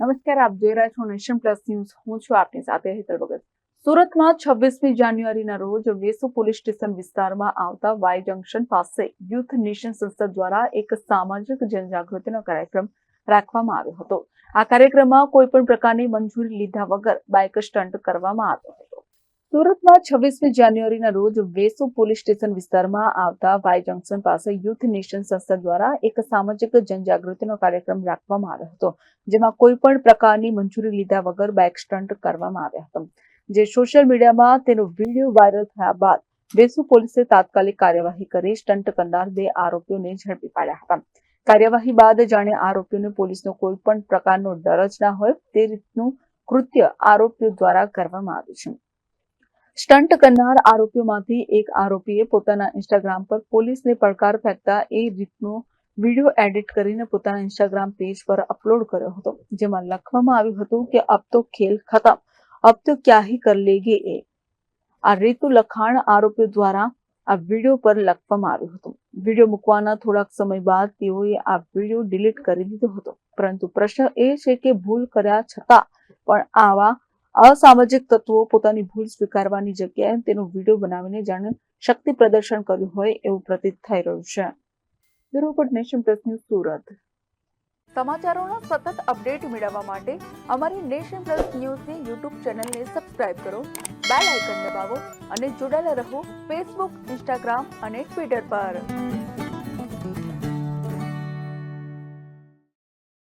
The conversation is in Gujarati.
નમસ્કાર, આપ જોઈ રહ્યા છો નેશન પ્લસ ન્યૂઝ. હું છું આપની સાથે હેતલ ભગત. સુરતમાં છવ્વીસમી જાન્યુઆરીના રોજ વેસુ પોલીસ સ્ટેશન વિસ્તારમાં આવતા વાય જંકશન પાસે યુથ નેશન સંસ્થા દ્વારા એક સામાજિક જનજાગૃતિનો કાર્યક્રમ રાખવામાં આવ્યો હતો. આ કાર્યક્રમમાં કોઈ પણ પ્રકારની મંજૂરી લીધા વગર બાઇક સ્ટન્ટ કરવામાં આવ્યો હતો. સુરતમાં છવ્વીસમી જાન્યુઆરીના રોજ વેસુ પોલીસ સ્ટેશન વિસ્તારમાં આવતા વાય જંકશન પાસે યુથ નેશન સંસ્થા દ્વારા એક સામાજિક જનજાગૃતિનો કાર્યક્રમ રાખવામાં આવ્યો હતો, જેમાં કોઈ પણ પ્રકારની મંજૂરી લીધા વગર બાઇક સ્ટન્ટ કરવામાં આવ્યા હતા. જે સોશિયલ મીડિયામાં તેનો વીડિયો વાયરલ થયા બાદ વેસુ પોલીસે તાત્કાલિક કાર્યવાહી કરી સ્ટન્ટ કરનાર બે આરોપીઓને ઝડપી પાડ્યા હતા. કાર્યવાહી બાદ જાણે આરોપીઓને પોલીસનો કોઈ પણ પ્રકારનો ડર જ ના હોય તે રીતનું કૃત્ય આરોપીઓ દ્વારા કરવામાં આવ્યું છે. સ્ટન્ટ કરનાર આરોપીઓમાંથી એક આરોપીએ પોતાના ઇન્સ્ટાગ્રામ પર પોલીસને પડકાર ફેંકતા એ રીતનો વીડિયો એડિટ કરીને પોતાના ઇન્સ્ટાગ્રામ પેજ પર અપલોડ કર્યો હતો, જેમાં લખવામાં આવ્યું હતું કે, અબ તો ખેલ ખતમ, અબ તો ક્યા કર લેગી એ? આ રીતુ લખાણ આરોપીઓ દ્વારા આ વીડિયો પર લખવામાં આવ્યું હતું. વીડિયો મૂકવાના થોડાક સમય બાદ તેઓએ આ વીડિયો ડિલીટ કરી દીધો હતો. પરંતુ પ્રશ્ન એ છે કે ભૂલ કર્યા છતાં પણ આવા અસામાજિક તત્વો પોતાની ભૂલ સ્વીકારવાની જગ્યાએ તેનો વીડિયો બનાવીને જાણે શક્તિ પ્રદર્શન કર્યું હોય એવું પ્રતીત થઈ રહ્યું છે. Bureau nation plus news Surat. સમાચારોના સતત અપડેટ મેળવવા માટે અમારી નેશન પ્લસ ન્યૂઝની યુટ્યુબ ચેનલને સબસ્ક્રાઇબ કરો, બેલ આઇકન દબાવો અને જોડાયેલા રહો ફેસબુક, ઇન્સ્ટાગ્રામ અને ટ્વિટર પર.